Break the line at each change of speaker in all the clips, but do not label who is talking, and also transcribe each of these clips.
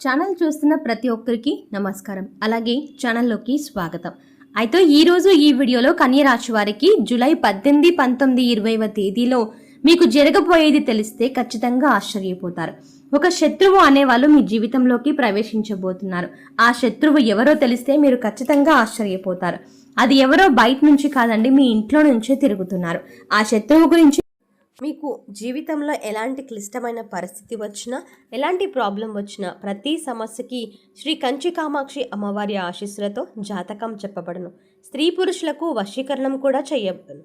Channel చూస్తున్న ప్రతి ఒక్కరికి నమస్కారం. అలాగే ఛానల్లోకి స్వాగతం. అయితే ఈరోజు ఈ వీడియోలో కన్యరాశి వారికి జూలై పద్దెనిమిది పంతొమ్మిది ఇరవైవ తేదీలో మీకు జరగబోయేది తెలిస్తే ఖచ్చితంగా ఆశ్చర్యపోతారు. ఒక శత్రువు అనేవాళ్ళు మీ జీవితంలోకి ప్రవేశించబోతున్నారు. ఆ శత్రువు ఎవరో తెలిస్తే మీరు ఖచ్చితంగా ఆశ్చర్యపోతారు. అది ఎవరో బయట నుంచి కాదండి మీ ఇంట్లో నుంచే తిరుగుతున్నారు. ఆ శత్రువు గురించి మీకు జీవితంలో ఎలాంటి క్లిష్టమైన పరిస్థితి వచ్చినా ఎలాంటి ప్రాబ్లం వచ్చినా ప్రతి సమస్యకి శ్రీ కంచి కామాక్షి అమ్మవారి ఆశీస్సులతో జాతకం చెప్పబడును. స్త్రీ పురుషులకు వశీకరణం కూడా చేయబడును.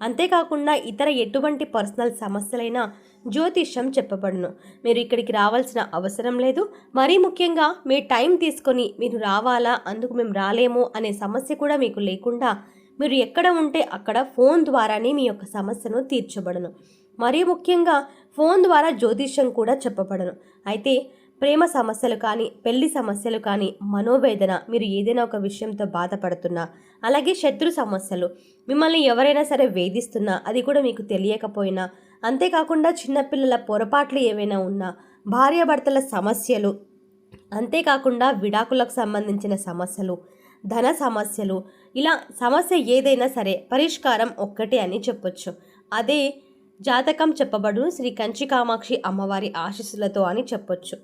అంతేకాకుండా ఇతర ఎటువంటి పర్సనల్ సమస్యలైనా జ్యోతిష్యం చెప్పబడును. మీరు ఇక్కడికి రావాల్సిన అవసరం లేదు. మరీ ముఖ్యంగా మీ టైం తీసుకొని మీరు రావాలా అందుకు మేము రాలేము అనే సమస్య కూడా మీకు లేకుండా మీరు ఎక్కడ ఉంటే అక్కడ ఫోన్ ద్వారానే మీ యొక్క సమస్యను తీర్చబడను. మరీ ముఖ్యంగా ఫోన్ ద్వారా జ్యోతిష్యం కూడా చెప్పబడను. అయితే ప్రేమ సమస్యలు కానీ పెళ్ళి సమస్యలు కానీ మనోవేదన మీరు ఏదైనా ఒక విషయంతో బాధపడుతున్నా అలాగే శత్రు సమస్యలు మిమ్మల్ని ఎవరైనా సరే వేధిస్తున్నా అది కూడా మీకు తెలియకపోయినా అంతేకాకుండా చిన్నపిల్లల పొరపాట్లు ఏవైనా ఉన్నా భార్యాభర్తల సమస్యలు అంతేకాకుండా విడాకులకు సంబంధించిన సమస్యలు ధన సమస్యలు ఇలా సమస్య ఏదైనా సరే పరిష్కారం ఒక్కటే అని చెప్పొచ్చు. అదే జాతకం చెప్పబడును శ్రీ కంచి కామాక్షి అమ్మవారి ఆశీస్సులతో అని చెప్పొచ్చు.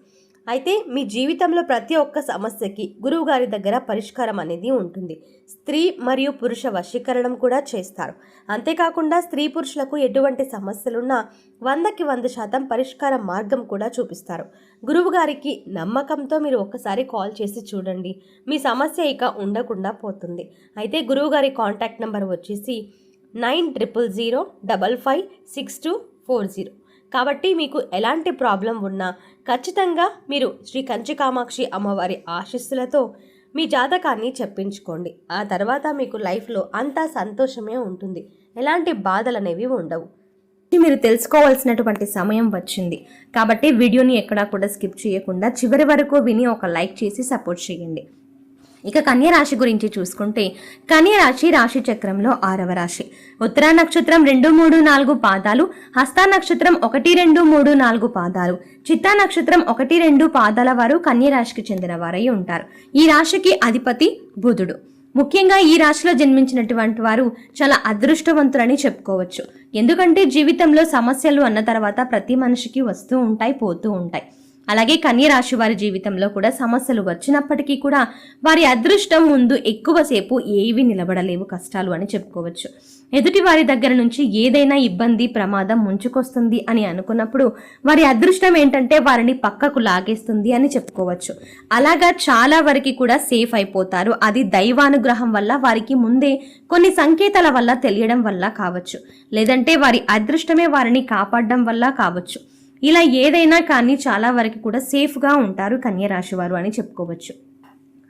అయితే మీ జీవితంలో ప్రతి ఒక్క సమస్యకి గురువుగారి దగ్గర పరిష్కారం అనేది ఉంటుంది. స్త్రీ మరియు పురుష వశీకరణం కూడా చేస్తారు. అంతేకాకుండా స్త్రీ పురుషులకు ఎటువంటి సమస్యలున్నా వందకి వంద శాతం పరిష్కార మార్గం కూడా చూపిస్తారు. గురువుగారికి నమ్మకంతో మీరు ఒక్కసారి కాల్ చేసి చూడండి. మీ సమస్య ఇక ఉండకుండా పోతుంది. అయితే గురువుగారి కాంటాక్ట్ నెంబర్ వచ్చేసి nine triple zero double five six two four zero. కాబట్టి మీకు ఎలాంటి ప్రాబ్లం ఉన్నా ఖచ్చితంగా మీరు శ్రీ కంచి కామాక్షి అమ్మవారి ఆశీస్సులతో మీ జాతకాన్ని చెప్పించుకోండి. ఆ తర్వాత మీకు లైఫ్లో అంతా సంతోషమే ఉంటుంది. ఎలాంటి బాధలు అనేవి ఉండవు. మీరు తెలుసుకోవాల్సినటువంటి సమయం వచ్చింది. కాబట్టి వీడియోని ఎక్కడా కూడా స్కిప్ చేయకుండా చివరి వరకు విని ఒక లైక్ చేసి సపోర్ట్ చేయండి. ఇక కన్యరాశి గురించి చూసుకుంటే కన్యరాశి రాశి చక్రంలో ఆరవ రాశి. ఉత్తరా నక్షత్రం రెండు మూడు నాలుగు పాదాలు హస్తా నక్షత్రం ఒకటి రెండు మూడు నాలుగు పాదాలు. చిత్తా నక్షత్రం ఒకటి రెండు పాదాల వారు కన్యరాశికి చెందిన వారై ఉంటారు. ఈ రాశికి అధిపతి బుధుడు. ముఖ్యంగా ఈ రాశిలో జన్మించినటువంటి వారు చాలా అదృష్టవంతులని చెప్పుకోవచ్చు. ఎందుకంటే జీవితంలో సమస్యలు అన్న తర్వాత ప్రతి మనిషికి వస్తూ ఉంటాయి పోతూ ఉంటాయి. అలాగే కన్యరాశి వారి జీవితంలో కూడా సమస్యలు వచ్చినప్పటికీ కూడా వారి అదృష్టం ముందు ఎక్కువసేపు ఏవి నిలబడలేవు కష్టాలు అని చెప్పుకోవచ్చు. ఎదుటి వారి దగ్గర నుంచి ఏదైనా ఇబ్బంది ప్రమాదం ముంచుకొస్తుంది అని అనుకున్నప్పుడు వారి అదృష్టం ఏంటంటే వారిని పక్కకు లాగేస్తుంది అని చెప్పుకోవచ్చు. అలాగా చాలా వరకు కూడా సేఫ్ అయిపోతారు. అది దైవానుగ్రహం వల్ల వారికి ముందే కొన్ని సంకేతాల వల్ల తెలియడం వల్ల కావచ్చు. లేదంటే వారి అదృష్టమే వారిని కాపాడడం వల్ల కావచ్చు. ఇలా ఏదైనా కానీ చాలా వరకు కూడా సేఫ్గా ఉంటారు కన్యరాశి వారు అని చెప్పుకోవచ్చు.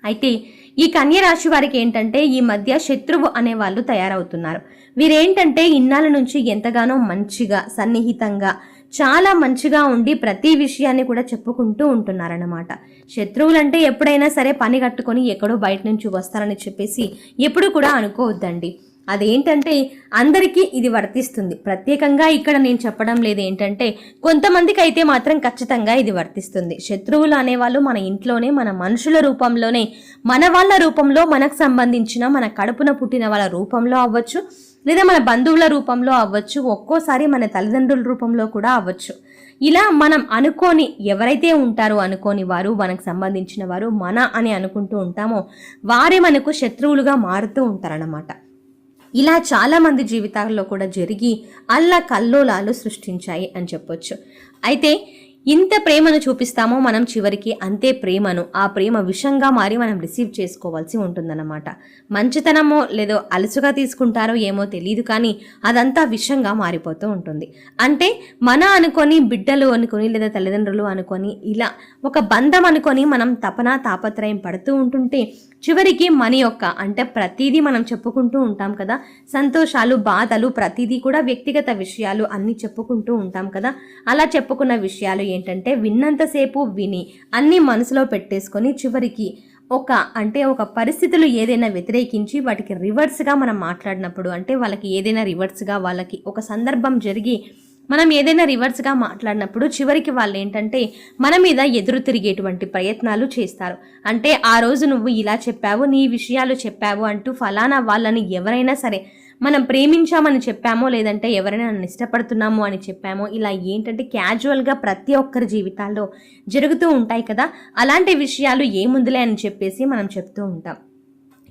అయితే ఈ కన్య రాశి వారికి ఏంటంటే ఈ మధ్య శత్రువు అనే వాళ్ళు తయారవుతున్నారు. వీరేంటంటే ఇన్నాళ్ళ నుంచి ఎంతగానో మంచిగా సన్నిహితంగా చాలా మంచిగా ఉండి ప్రతి విషయాన్ని కూడా చెప్పుకుంటూ ఉంటున్నారన్నమాట. శత్రువులంటే ఎప్పుడైనా సరే పని కట్టుకొని ఎక్కడో బయట నుంచి వస్తారని చెప్పేసి ఎప్పుడు కూడా అనుకోవద్దండి. అదేంటంటే అందరికీ ఇది వర్తిస్తుంది. ప్రత్యేకంగా ఇక్కడ నేను చెప్పడం లేదు ఏంటంటే కొంతమందికి అయితే మాత్రం ఖచ్చితంగా ఇది వర్తిస్తుంది. శత్రువులు అనేవాళ్ళు మన ఇంట్లోనే మన మనుషుల రూపంలోనే మన వాళ్ళ రూపంలో మనకు సంబంధించిన మన కడుపున పుట్టిన వాళ్ళ రూపంలో అవ్వచ్చు లేదా మన బంధువుల రూపంలో అవ్వచ్చు ఒక్కోసారి మన తల్లిదండ్రుల రూపంలో కూడా అవ్వచ్చు. ఇలా మనం అనుకోని ఎవరైతే ఉంటారో అనుకోని వారు మనకు సంబంధించిన వారు మన అని అనుకుంటూ ఉంటామో వారే మనకు శత్రువులుగా మారుతూ ఉంటారన్నమాట. ఇలా చాలామంది జీవితాల్లో కూడా జరిగి అల్లా కల్లోలాలు సృష్టించాయి అని చెప్పొచ్చు. అయితే ఇంత ప్రేమను చూపిస్తామో మనం చివరికి అంతే ప్రేమను ఆ ప్రేమ విషంగా మారి మనం రిసీవ్ చేసుకోవాల్సి ఉంటుందన్నమాట. మంచితనమో లేదో అలసుగా తీసుకుంటారో ఏమో తెలియదు కానీ అదంతా విషంగా మారిపోతూ ఉంటుంది. అంటే మన అనుకొని బిడ్డలు అనుకొని లేదా తల్లిదండ్రులు అనుకొని ఇలా ఒక బంధం అనుకొని మనం తపన తాపత్రయం పడుతూ ఉంటుంటే చివరికి మన యొక్క అంటే ప్రతిదీ మనం చెప్పుకుంటూ ఉంటాం కదా. సంతోషాలు బాధలు ప్రతిదీ కూడా వ్యక్తిగత విషయాలు అన్నీ చెప్పుకుంటూ ఉంటాం కదా. అలా చెప్పుకున్న విషయాలు ఏంటంటే విన్నంతసేపు విని అన్నీ మనసులో పెట్టేసుకొని చివరికి ఒక అంటే ఒక పరిస్థితులు ఏదైనా వ్యతిరేకించి వాటికి రివర్స్గా మనం మాట్లాడినప్పుడు అంటే వాళ్ళకి ఏదైనా రివర్స్గా వాళ్ళకి ఒక సందర్భం జరిగి మనం ఏదైనా రివర్స్గా మాట్లాడినప్పుడు చివరికి వాళ్ళు ఏంటంటే మన మీద ఎదురు తిరిగేటువంటి ప్రయత్నాలు చేస్తారు. అంటే ఆ రోజు నువ్వు ఇలా చెప్పావు నీ విషయాలు చెప్పావు అంటూ ఫలానా వాళ్ళని ఎవరైనా సరే మనం ప్రేమించామని చెప్పామో లేదంటే ఎవరైనా నన్ను ఇష్టపడుతున్నాము అని చెప్పామో ఇలా ఏంటంటే క్యాజువల్గా ప్రతి ఒక్కరి జీవితాల్లో జరుగుతూ ఉంటాయి కదా అలాంటి విషయాలు ఏముందిలే అని చెప్పేసి మనం చెప్తూ ఉంటాం.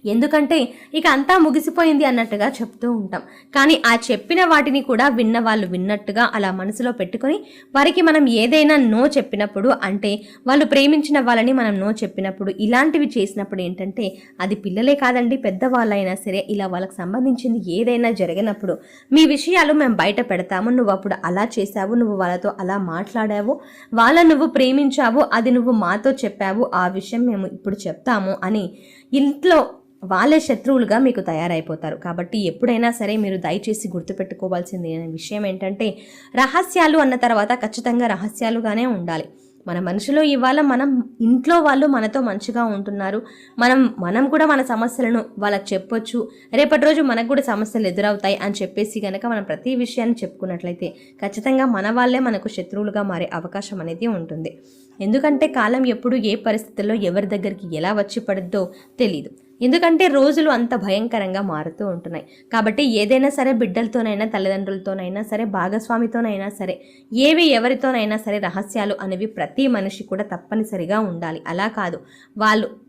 ఎందుకంటే ఇక అంతా ముగిసిపోయింది అన్నట్టుగా చెప్తూ ఉంటాం. కానీ ఆ చెప్పిన వాటిని కూడా విన్న వాళ్ళు విన్నట్టుగా అలా మనసులో పెట్టుకొని వారికి మనం ఏదైనా నో చెప్పినప్పుడు అంటే వాళ్ళు ప్రేమించిన వాళ్ళని మనం నో చెప్పినప్పుడు ఇలాంటివి చేసినప్పుడు ఏంటంటే అది పిల్లలే కాదండి పెద్దవాళ్ళైనా సరే ఇలా వాళ్ళకి సంబంధించింది ఏదైనా జరిగినప్పుడు మీ విషయాలు మేము బయట పెడతాము నువ్వు అప్పుడు అలా చేశావు నువ్వు వాళ్ళతో అలా మాట్లాడావు వాళ్ళ నువ్వు ప్రేమించావు అది నువ్వు మాతో చెప్పావు ఆ విషయం మేము ఇప్పుడు చెప్తాము అని ఇంట్లో వాళ్ళే శత్రువులుగా మీకు తయారైపోతారు. కాబట్టి ఎప్పుడైనా సరే మీరు దయచేసి గుర్తుపెట్టుకోవాల్సింది విషయం ఏంటంటే రహస్యాలు అన్న తర్వాత ఖచ్చితంగా రహస్యాలుగానే ఉండాలి. మన మనుషులో ఇవాళ మనం ఇంట్లో వాళ్ళు మనతో మంచిగా ఉంటున్నారు. మనం మనం కూడా మన సమస్యలను వాళ్ళకి చెప్పొచ్చు. రేపటి రోజు మనకు కూడా సమస్యలు ఎదురవుతాయి అని చెప్పేసి కనుక మనం ప్రతి విషయాన్ని చెప్పుకున్నట్లయితే ఖచ్చితంగా మన వాళ్ళే మనకు శత్రువులుగా మారే అవకాశం అనేది ఉంటుంది. ఎందుకంటే కాలం ఎప్పుడు ఏ పరిస్థితుల్లో ఎవరి దగ్గరికి ఎలా వచ్చి పడుద్దో తెలీదు. ఎందుకంటే రోజులు అంత భయంకరంగా మారుతూ ఉంటున్నాయి. కాబట్టి ఏదైనా సరే బిడ్డలతోనైనా తల్లిదండ్రులతోనైనా సరే భాగస్వామితోనైనా సరే ఏవి ఎవరితోనైనా సరే రహస్యాలు అనేవి ప్రతి మనిషి కూడా తప్పనిసరిగా ఉండాలి. అలా కాదు. వాళ్ళు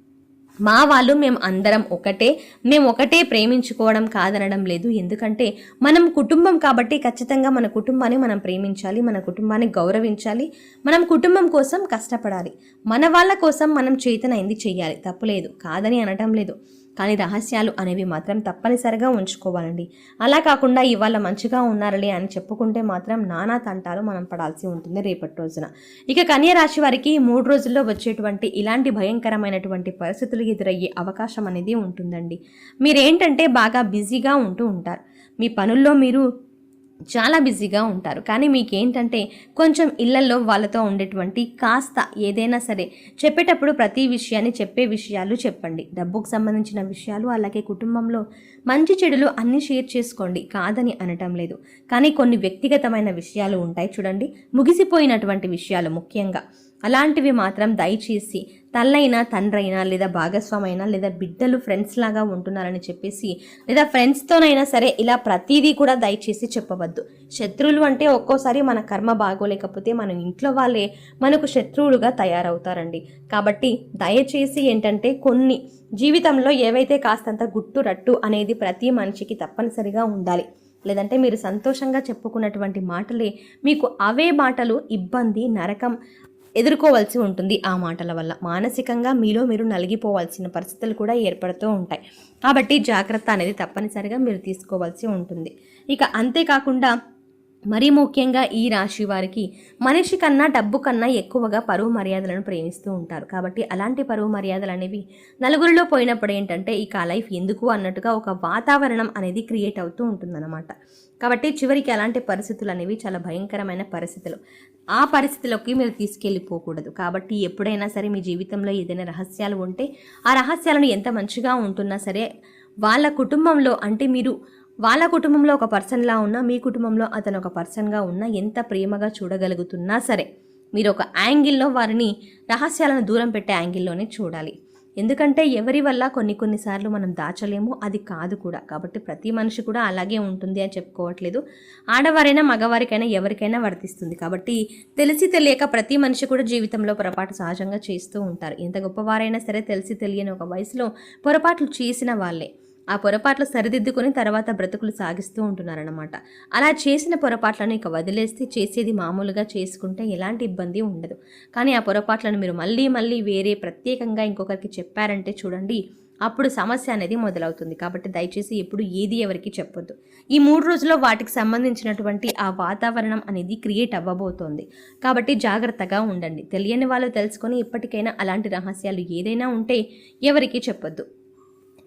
మా వాళ్ళు మేము అందరం ఒకటే. మేము ఒకటే ప్రేమించుకోవడం కాదనడం లేదు. ఎందుకంటే మనం కుటుంబం కాబట్టి ఖచ్చితంగా మన కుటుంబాన్ని మనం ప్రేమించాలి మన కుటుంబాన్ని గౌరవించాలి మనం కుటుంబం కోసం కష్టపడాలి. మన వాళ్ళ కోసం మనం చేతనైంది చేయాలి తప్పులేదు కాదని అనటం లేదు. కానీ రహస్యాలు అనేవి మాత్రం తప్పనిసరిగా ఉంచుకోవాలండి. అలా కాకుండా ఇవాళ మంచిగా ఉన్నారులే అని చెప్పుకుంటే మాత్రం నానా తంటాలు మనం పడాల్సి ఉంటుంది రేపటి రోజున. ఇక కన్యా రాశి వారికి మూడు రోజుల్లో వచ్చేటువంటి ఇలాంటి భయంకరమైనటువంటి పరిస్థితులు ఎదురయ్యే అవకాశం అనేది ఉంటుందండి. మీరేంటంటే బాగా బిజీగా ఉంటూ ఉంటారు. మీ పనుల్లో మీరు చాలా బిజీగా ఉంటారు. కానీ మీకేంటంటే కొంచెం ఇళ్ళలో వాళ్ళతో ఉండేటువంటి కాస్త ఏదైనా సరే చెప్పేటప్పుడు ప్రతి విషయాన్ని చెప్పే విషయాలు చెప్పండి. డబ్బుకు సంబంధించిన విషయాలు అలాగే కుటుంబంలో మంచి చెడులు అన్నీ షేర్ చేసుకోండి. కాదని అనటం లేదు. కానీ కొన్ని వ్యక్తిగతమైన విషయాలు ఉంటాయి చూడండి. ముగిసిపోయినటువంటి విషయాలు ముఖ్యంగా. అలాంటివి మాత్రం దయచేసి తల్లైనా తండ్రైనా లేదా భాగస్వామైనా లేదా బిడ్డలు ఫ్రెండ్స్ లాగా ఉంటున్నారని చెప్పేసి లేదా ఫ్రెండ్స్తోనైనా సరే ఇలా ప్రతిదీ కూడా దయచేసి చెప్పవద్దు. శత్రువులు అంటే ఒక్కోసారి మన కర్మ బాగోలేకపోతే మన ఇంట్లో వాళ్ళే మనకు శత్రువులుగా తయారవుతారండి. కాబట్టి దయచేసి ఏంటంటే కొన్ని జీవితంలో ఏవైతే కాస్తంత గుట్టు రట్టు అనేది ప్రతి మనిషికి తప్పనిసరిగా ఉండాలి. లేదంటే మీరు సంతోషంగా చెప్పుకున్నటువంటి మాటలే మీకు అవే మాటలు ఇబ్బంది నరకం ఎదుర్కోవాల్సి ఉంటుంది ఆ మాటల వల్ల. మానసికంగా మీలో మీరు నలిగిపోవాల్సిన పరిస్థితులు కూడా ఏర్పడుతూ ఉంటాయి. కాబట్టి జాగ్రత్త అనేది తప్పనిసరిగా మీరు తీసుకోవాల్సి ఉంటుంది. ఇక అంతేకాకుండా మరీ ముఖ్యంగా ఈ రాశి వారికి మనిషి కన్నా డబ్బు కన్నా ఎక్కువగా పరువు మర్యాదలను ప్రేమిస్తూ ఉంటారు. కాబట్టి అలాంటి పరువు మర్యాదలు అనేవి నలుగురిలో పోయినప్పుడు ఏంటంటే ఇక లైఫ్ ఎందుకు అన్నట్టుగా ఒక వాతావరణం అనేది క్రియేట్ అవుతూ ఉంటుందన్నమాట. కాబట్టి చివరికి అలాంటి పరిస్థితులు అనేవి చాలా భయంకరమైన పరిస్థితులు. ఆ పరిస్థితిలోకి మీరు తీసుకెళ్ళిపోకూడదు. కాబట్టి ఎప్పుడైనా సరే మీ జీవితంలో ఏదైనా రహస్యాలు ఉంటే ఆ రహస్యాలను ఎంత మంచిగా ఉంటున్నా సరే వాళ్ళ కుటుంబంలో అంటే మీరు వాళ్ళ కుటుంబంలో ఒక పర్సన్లా ఉన్నా మీ కుటుంబంలో అతను ఒక పర్సన్గా ఉన్నా ఎంత ప్రేమగా చూడగలుగుతున్నా సరే మీరు ఒక యాంగిల్లో వారిని రహస్యాలను దూరం పెట్టే యాంగిల్లోనే చూడాలి. ఎందుకంటే ఎవరి వల్ల కొన్ని కొన్నిసార్లు మనం దాచలేము అది కాదు కూడా. కాబట్టి ప్రతి మనిషి కూడా అలాగే ఉంటుంది అని చెప్పుకోవట్లేదు. ఆడవారైనా మగవారికైనా ఎవరికైనా వర్తిస్తుంది. కాబట్టి తెలిసి తెలియక ప్రతి మనిషి కూడా జీవితంలో పొరపాటు సహజంగా చేస్తూ ఉంటారు. ఎంత గొప్పవారైనా సరే తెలిసి తెలియని ఒక వయసులో పొరపాట్లు చేసిన వాళ్ళే. ఆ పొరపాట్లు సరిదిద్దుకొని తర్వాత బ్రతుకులు సాగిస్తూ ఉంటున్నారన్నమాట. అలా చేసిన పొరపాట్లను ఇక వదిలేస్తే చేసేది మామూలుగా చేసుకుంటే ఎలాంటి ఇబ్బంది ఉండదు. కానీ ఆ పొరపాట్లను మీరు మళ్ళీ మళ్ళీ వేరే ప్రత్యేకంగా ఇంకొకరికి చెప్పారంటే చూడండి అప్పుడు సమస్య అనేది మొదలవుతుంది. కాబట్టి దయచేసి ఎప్పుడు ఏది ఎవరికి చెప్పొద్దు. ఈ మూడు రోజుల్లో వాటికి సంబంధించినటువంటి ఆ వాతావరణం అనేది క్రియేట్ అవ్వబోతోంది. కాబట్టి జాగ్రత్తగా ఉండండి. తెలియని వాళ్ళు తెలుసుకొని ఇప్పటికైనా అలాంటి రహస్యాలు ఏదైనా ఉంటే ఎవరికి చెప్పొద్దు.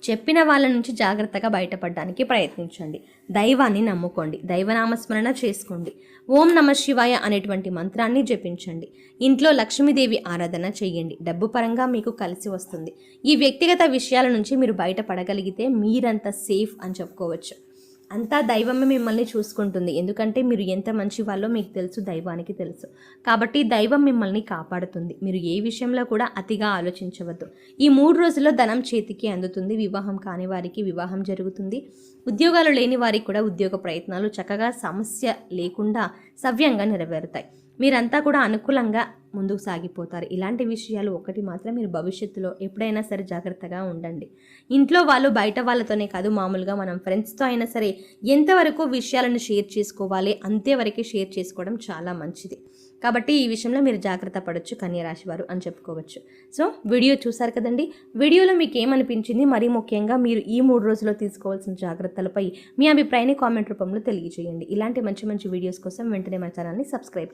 చెప్పిన వాళ్ళ నుంచి జాగ్రత్తగా బయటపడడానికి ప్రయత్నించండి. దైవాన్ని నమ్ముకోండి. దైవనామస్మరణ చేసుకోండి. ఓం నమ శివాయ అనేటువంటి మంత్రాన్ని జపించండి. ఇంట్లో లక్ష్మీదేవి ఆరాధన చేయండి డబ్బు పరంగా మీకు కలిసి వస్తుంది. ఈ వ్యక్తిగత విషయాల నుంచి మీరు బయటపడగలిగితే మీరంత సేఫ్ అని చెప్పుకోవచ్చు. అంతా దైవమే మిమ్మల్ని చూసుకుంటుంది. ఎందుకంటే మీరు ఎంత మంచి వాళ్ళో మీకు తెలుసు దైవానికి తెలుసు. కాబట్టి దైవం మిమ్మల్ని కాపాడుతుంది. మీరు ఏ విషయంలో కూడా అతిగా ఆలోచించవద్దు. ఈ మూడు రోజుల్లో ధనం చేతికి అందుతుంది వివాహం కాని వారికి వివాహం జరుగుతుంది. ఉద్యోగాలు లేని వారికి కూడా ఉద్యోగ ప్రయత్నాలు చక్కగా సమస్య లేకుండా సవ్యంగా నెరవేరుతాయి. మీరంతా కూడా అనుకూలంగా ముందుకు సాగిపోతారు. ఇలాంటి విషయాలు ఒకటి మాత్రం మీరు భవిష్యత్తులో ఎప్పుడైనా సరే జాగ్రత్తగా ఉండండి. ఇంట్లో వాళ్ళు బయట వాళ్ళతోనే కాదు మామూలుగా మనం ఫ్రెండ్స్తో అయినా సరే ఎంతవరకు విషయాలను షేర్ చేసుకోవాలి అంతేవరకే షేర్ చేసుకోవడం చాలా మంచిది. కాబట్టి ఈ విషయంలో మీరు జాగ్రత్త పడవచ్చు కన్యరాశి వారు అని చెప్పుకోవచ్చు. సో వీడియో చూసారు కదండి? వీడియోలో మీకు ఏమనిపించింది మరీ ముఖ్యంగా మీరు ఈ మూడు రోజుల్లో తీసుకోవాల్సిన జాగ్రత్తలపై మీ అభిప్రాయాన్ని కామెంట్ రూపంలో తెలియజేయండి. ఇలాంటి మంచి మంచి వీడియోస్ కోసం వెంటనే మా ఛానల్ని సబ్స్క్రైబ్